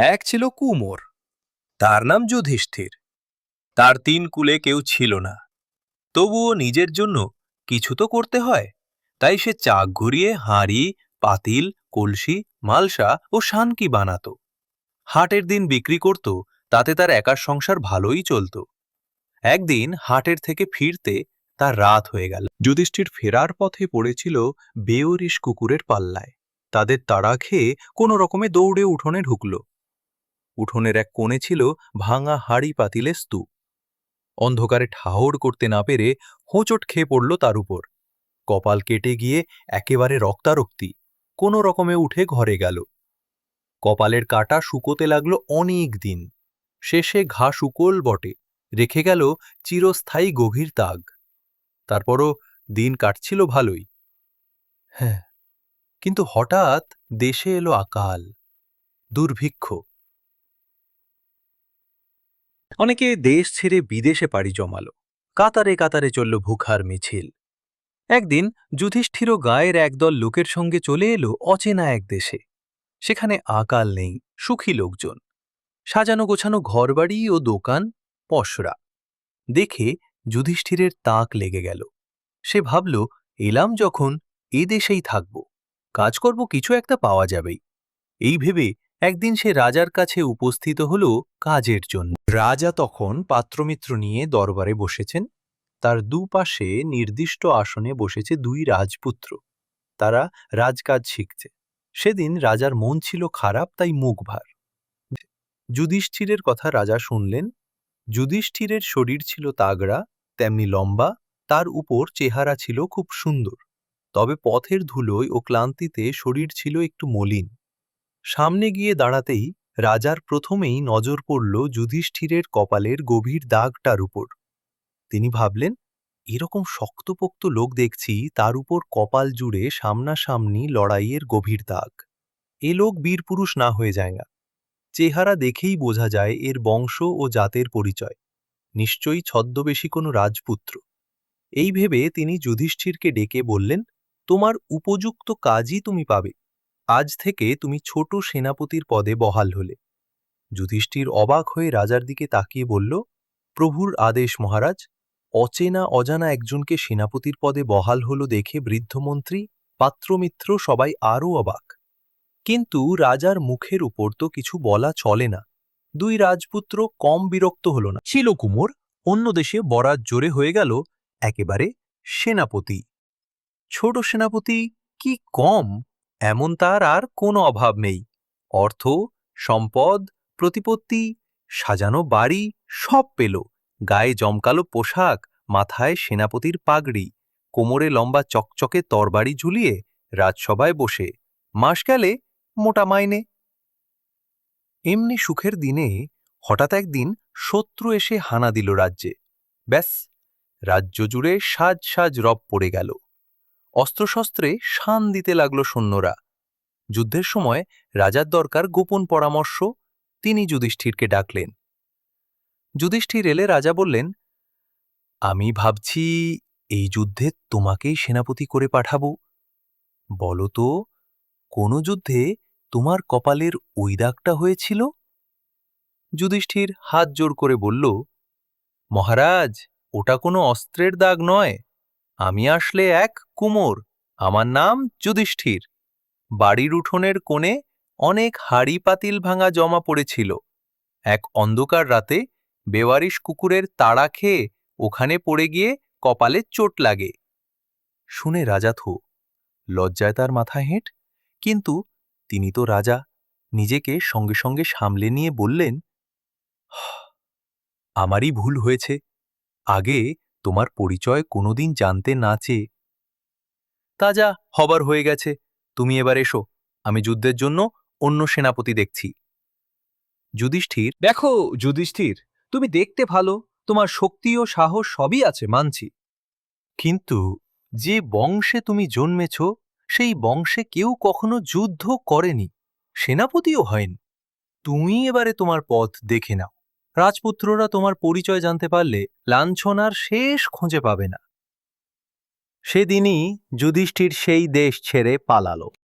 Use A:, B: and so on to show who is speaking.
A: এক ছিল কুমোর। তার নাম যুধিষ্ঠির। তার তিন কুলে কেউ ছিল না। তবুও নিজের জন্য কিছু তো করতে হয়। তাই সে চাক ঘুরিয়ে হাঁড়ি, পাতিল, কলসি, মালসা ও শানকি বানাত। হাটের দিন বিক্রি করত, তাতে তার একার সংসার ভালোই চলত। একদিন হাটের থেকে ফিরতে তার রাত হয়ে গেল। যুধিষ্ঠির ফেরার পথে পড়েছিল বেওরিশ কুকুরের পাল্লায়। তাদের তাড়া খেয়ে কোনো রকমে দৌড়ে উঠোনে ঢুকল। উঠোনের এক কোণে ছিল ভাঙা হাড়ি পাতিলে স্তূপ। অন্ধকারে ঠাহর করতে না পেরে হোঁচট খেয়ে পড়ল তার উপর। কপাল কেটে গিয়ে একেবারে রক্তারক্তি, কোনো রকমে উঠে ঘরে গেল। কপালের কাটা শুকোতে লাগল অনেক দিন। শেষে ঘা শুকোল বটে, রেখে গেল চিরস্থায়ী গভীর তাগ। তারপরও দিন কাটছিল ভালোই। হ্যাঁ কিন্তু হঠাৎ দেশে এলো আকাল, দুর্ভিক্ষ। অনেকে দেশ ছেড়ে বিদেশে পাড়ি জমালো। কাতারে কাতারে চলল ভুখার মিছিল। একদিন যুধিষ্ঠিরও গায়ের একদল লোকের সঙ্গে চলে এলো অচেনা এক দেশে। সেখানে আকাল নেই, সুখী লোকজন। সাজানো গোছানো ঘরবাড়ি ও দোকান পশরা দেখে যুধিষ্ঠিরের তাক লেগে গেল। সে ভাবল, এলাম যখন, এ দেশেই থাকব। কাজ করব, কিছু একটা পাওয়া যাবেই। এই ভেবে একদিন সে রাজার কাছে উপস্থিত হল কাজের জন্য। রাজা তখন পাত্রমিত্র নিয়ে দরবারে বসেছেন। তার দুপাশে নির্দিষ্ট আসনে বসেছে দুই রাজপুত্র। তারা রাজকাজ শিখছে। সেদিন রাজার মন ছিল খারাপ, তাই মুখ ভার। যুধিষ্ঠিরের কথা রাজা শুনলেন। যুধিষ্ঠিরের শরীর ছিল তাগড়া, তেমনি লম্বা। তার উপর চেহারা ছিল খুব সুন্দর। তবে পথের ধুলোয় ও ক্লান্তিতে শরীর ছিল একটু মলিন। সামনে গিয়ে দাঁড়াতেই রাজার প্রথমেই নজর পড়ল যুধিষ্ঠিরের কপালের গভীর দাগটার উপর। তিনি ভাবলেন, এরকম শক্তপোক্ত লোক দেখছি, তার উপর কপাল জুড়ে সামনাসামনি লড়াইয়ের গভীর দাগ। এ লোক বীরপুরুষ না হয়ে যায় না। চেহারা দেখেই বোঝা যায় এর বংশ ও জাতের পরিচয়। নিশ্চয়ই ছদ্মবেশী কোনো রাজপুত্র। এই ভেবে তিনি যুধিষ্ঠিরকে ডেকে বললেন, তোমার উপযুক্ত কাজই তুমি পাবে। আজ থেকে তুমি ছোট সেনাপতির পদে বহাল হলে। যুধিষ্ঠির অবাক হয়ে রাজার দিকে তাকিয়ে বলল, প্রভুর আদেশ, মহারাজ। অচেনা অজানা একজনকে সেনাপতির পদে বহাল হল দেখে বৃদ্ধমন্ত্রী পাত্রমিত্র সবাই আরও অবাক। কিন্তু রাজার মুখের উপর তো কিছু বলা চলে না। দুই রাজপুত্র কম বিরক্ত হল না। ছিল কুমোর, অন্য দেশে বরাত জোরে হয়ে গেল, একেবারে সেনাপতি। ছোট সেনাপতি কি কম? এমন তার আর কোনো অভাব নেই। অর্থ, সম্পদ, প্রতিপত্তি, সাজানো বাড়ি সব পেল। গায়ে জমকালো পোশাক, মাথায় সেনাপতির পাগড়ি, কোমরে লম্বা চকচকে তরবারি ঝুলিয়ে রাজসভায় বসে মাস গেলে মোটা মাইনে। এমনি সুখের দিনে হঠাৎ একদিন শত্রু এসে হানা দিল রাজ্যে। ব্যাস, রাজ্য জুড়ে সাজ সাজ রব পড়ে গেল। অস্ত্রশস্ত্রে শান দিতে লাগল সৈন্যরা। যুদ্ধের সময় রাজার দরকার গোপন পরামর্শ, তিনি যুধিষ্ঠিরকে ডাকলেন। যুধিষ্ঠির এলে রাজা বললেন, আমি ভাবছি এই যুদ্ধে তোমাকেই সেনাপতি করে পাঠাব। বলো তো, কোন যুদ্ধে তোমার কপালের ওই দাগটা হয়েছিল? যুধিষ্ঠির হাত জোর করে বলল, মহারাজ, ওটা কোনো অস্ত্রের দাগ নয়। আমি আসলে এক কুমোর। আমার নাম যুধিষ্ঠির। বাড়ির উঠোনের কোণে অনেক হাড়ি পাতিল ভাঙা জমা পড়েছিল। এক অন্ধকার রাতে বেওয়ারিশ কুকুরের তাড়া খেয়ে ওখানে পড়ে গিয়ে কপালে চোট লাগে। শুনে রাজা থো, লজ্জায় তার মাথা হেঁট, কিন্তু তিনি তো রাজা, নিজেকে সঙ্গে সঙ্গে সামলে নিয়ে বললেন আমারই ভুল হয়েছে। আগে তোমার পরিচয় কোনোদিন জানতে না চেয়ে। তা যা হবার হয়ে গেছে। তুমি এবার এসো। আমি যুদ্ধের জন্য অন্য সেনাপতি দেখছি। যুধিষ্ঠির
B: দেখো যুধিষ্ঠির তুমি দেখতে ভালো। তোমার শক্তি ও সাহস সবই আছে মানছি।
A: কিন্তু যে বংশে তুমি জন্মেছ সেই বংশে কেউ কখনো যুদ্ধ করেনি। সেনাপতিও হয়নি। তুমি এবারে তোমার পথ দেখে নাও। রাজপুত্ররা তোমার পরিচয় জানতে পারলে লাঞ্ছনার শেষ খুঁজে পাবে না। সেদিনই যুধিষ্ঠির সেই দেশ ছেড়ে পালালো।